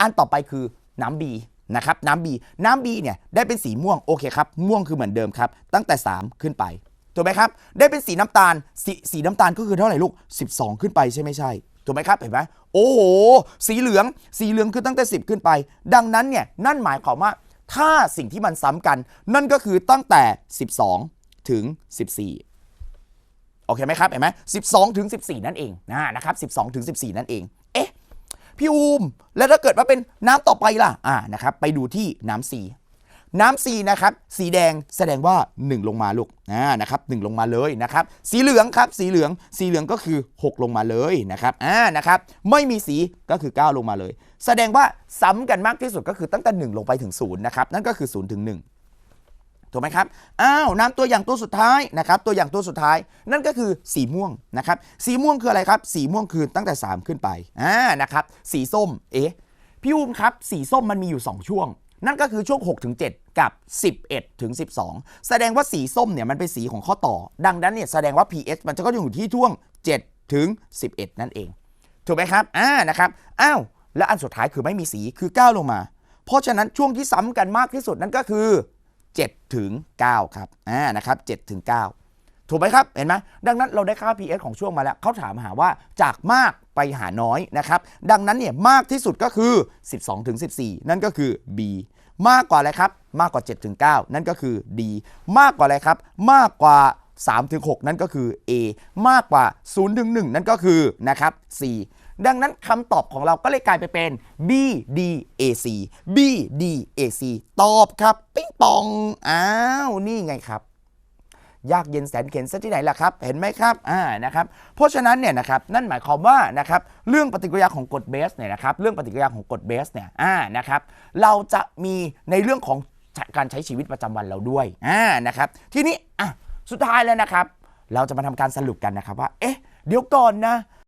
อันต่อไปคือน้ำ B นะครับน้ำ B น้ำ B เนี่ยได้เป็นสีม่วงโอเคครับม่วงคือเหมือนเดิมครับ ตั้งแต่ 3 ขึ้นไปถูกไหมครับ ได้เป็นสีน้ำตาลสีสีน้ำตาลก็คือเท่าไหร่ลูก 12 ขึ้นไปใช่ไม่ใช่ถูกไหมครับเห็นไหมโอ้โหสีเหลืองสีเหลืองคือตั้งแต่ 10 ขึ้นไป ดังนั้นเนี่ยนั่นหมายความว่าถ้าสิ่งที่มันซ้ำกัน นั่นก็คือตั้งแต่ 12 ถึง 14โอเคไหมครับเห็นไหม12 ถึง 14 นั่นเองนะนะครับ12 ถึง 14 นั่นเอง พี่อูม แล้วถ้าเกิดว่าเป็นน้ำต่อไปล่ะอ่านะครับไปดูที่น้ำซีน้ำซีนะครับสีแดงแสดงว่า 1 ลงมาลูกอ่านะครับ1ลงมาเลยนะครับสีเหลืองครับสีเหลืองสีเหลืองก็คือ 6 ลงมาเลยนะครับอ่านะครับไม่มีสีก็คือ 9 ลงมาเลย แสดงว่าซ้ำกันมากที่สุดก็คือตั้งแต่ 1 ลงไปถึง0นะครับนั่นก็คือ0ถึง1 ถูกไหมครับ อ้าวน้ำตัวอย่างตัวสุดท้ายนะครับ ตัวอย่างตัวสุดท้ายนั่นก็คือสีม่วงนะครับ สีม่วงคืออะไรครับ สีม่วงคือตั้งแต่ 3 ขึ้นไป อ่า นะครับ สีส้ม เอ๊ะ พี่อุ้มครับ สีส้มมันมีอยู่ 2 ช่วง นั่นก็คือช่วง6ถึง7กับ 11ถึง12 แสดงว่าสีส้มเนี่ยมันเป็นสีของข้อต่อ ดังนั้นเนี่ยแสดงว่า pH มันจะก็อยู่ที่ช่วง7ถึง11 นั่นเอง ถูกไหมครับ อ่า นะครับ อ้าว และอันสุดท้ายคือไม่มีสีคือ 9 ลงมา เพราะฉะนั้นช่วงที่ซ้ำกันมากที่สุดนั่นก็คือ 7ถึง9ครับอ่านะครับ7ถึง9ถูกไหมครับ เห็นไหมดังนั้นเราได้ค่า PS ของช่วงมาแล้วเขาถามหาว่าจากมากไปหาน้อยนะครับ ดังนั้นเนี่ยมากที่สุดก็คือ 12ถึง14 นั่นก็คือ B มากกว่าอะไรครับ มากกว่า7ถึง9นั่นก็คือ D มากกว่าอะไรครับ มากกว่า 3ถึง6นั่นก็คือ A มากกว่า0ถึง1นั่นก็คือนะครับ C ดังนั้นคำตอบของเราก็เลยกลายไปเป็น B D A C B D A C ตอบครับ ปิ๊งปอง อ้าว นี่ไงครับ ยากเย็นแสนเข็นซะที่ไหนล่ะครับ เห็นไหมครับ อ่า นะครับ เพราะฉะนั้นเนี่ยนะครับ นั่นหมายความว่านะครับ เรื่องปฏิกิริยาของกรดเบสเนี่ยนะครับ เรื่องปฏิกิริยาของกรดเบสเนี่ย อ่า นะครับ เราจะมีในเรื่องของการใช้ชีวิตประจำวันเราด้วย อ่า นะครับ ทีนี้ อะ สุดท้ายแล้วนะครับ เราจะมาทำการสรุปกันนะครับว่า เอ๊ะ เดี๋ยวก่อนนะ